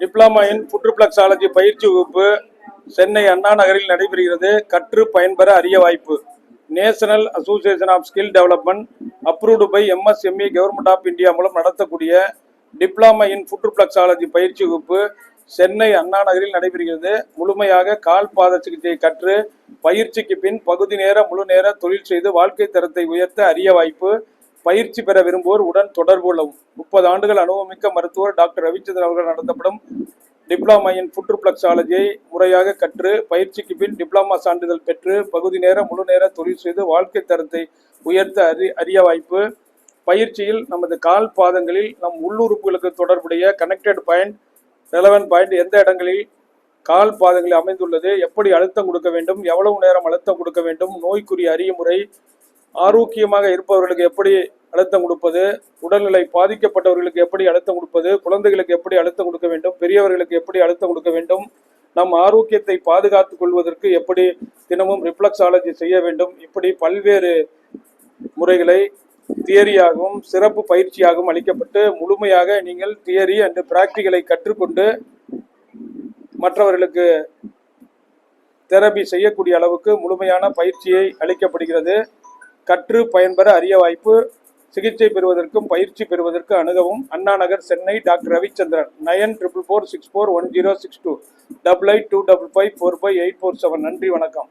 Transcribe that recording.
Diploma in புற்றுப்ளக்ஸாலஜி பயிற்சி வகுப்பு சென்னை அண்ணா நகரில் நடைபெறுகிறது. கற்று பயன்பெற அரிய வாய்ப்பு. National association of skill development approved by MSME government of India மூலம் நடத்தக்கூடிய டிப்ளமா இன் புற்றுப்ளக்ஸாலஜி பயிற்சி வகுப்பு சென்னை அண்ணா நகரில் நடைபெறுகிறது. முழுமையாக கால் பாத சிகிச்சையை கற்று பயிற்சிக்கு பின் பகுதி நேர முழு நேர தொழில் செய்து வாழ்க்கை தரத்தை உயர்த்த அரிய வாய்ப்பு. பயிற்சி பெற விரும்புவோர் உடன் தொடர்பு கொள்ளவும். முப்பது ஆண்டுகள் அனுபவமிக்க மருத்துவர் டாக்டர் ரவிச்சந்திரன் அவர்கள் நடத்தப்படும் டிப்ளமா இன் புற்றுப்ளக்ஸாலஜியை முறையாக கற்று பயிற்சிக்கு பின் டிப்ளமா சான்றிதழ் பெற்று பகுதி நேர முழு நேர தொழில் செய்து வாழ்க்கை தரத்தை உயர்த்த அறி அறிய வாய்ப்பு. பயிற்சியில் நமது கால் பாதங்களில் நம் உள்ளுறுப்புகளுக்கு தொடர்புடைய கனெக்டட் பாயிண்ட் ரெலவென்ட் பாயிண்ட் எந்த இடங்களில் கால் பாதங்களில் அமைந்துள்ளது எப்படி அழுத்தம் கொடுக்க வேண்டும் எவ்வளவு நேரம் அழுத்தம் கொடுக்க வேண்டும் நோய்க்குரிய அறிய முறை ஆரோக்கியமாக இருப்பவர்களுக்கு எப்படி அழுத்தம் கொடுப்பது உடல்நிலை பாதிக்கப்பட்டவர்களுக்கு எப்படி அழுத்தம் கொடுப்பது குழந்தைகளுக்கு எப்படி அழுத்தம் கொடுக்க வேண்டும் பெரியவர்களுக்கு எப்படி அழுத்தம் கொடுக்க வேண்டும் நம் ஆரோக்கியத்தை பாதுகாத்துக் கொள்வதற்கு எப்படி தினமும் ரிஃப்ளக்ஸாலஜி செய்ய வேண்டும் இப்படி பல்வேறு முறைகளை தியரியாகவும் சிறப்பு பயிற்சியாகவும் அளிக்கப்பட்டு முழுமையாக நீங்கள் தியரி அண்டு பிராக்டிகலை கற்றுக்கொண்டு மற்றவர்களுக்கு தெரபி செய்யக்கூடிய அளவுக்கு முழுமையான பயிற்சியை அளிக்கப்படுகிறது. கற்று பயன்பெற அரிய வாய்ப்பு சிகிச்சை பெறுவதற்கும் பயிற்சி பெறுவதற்கு அணுகவும் Anna Nagar Chennai doctor Ravichandran. Nine triple four six four one zero six two. Double eight two double five four five eight four seven. நன்றி வணக்கம்.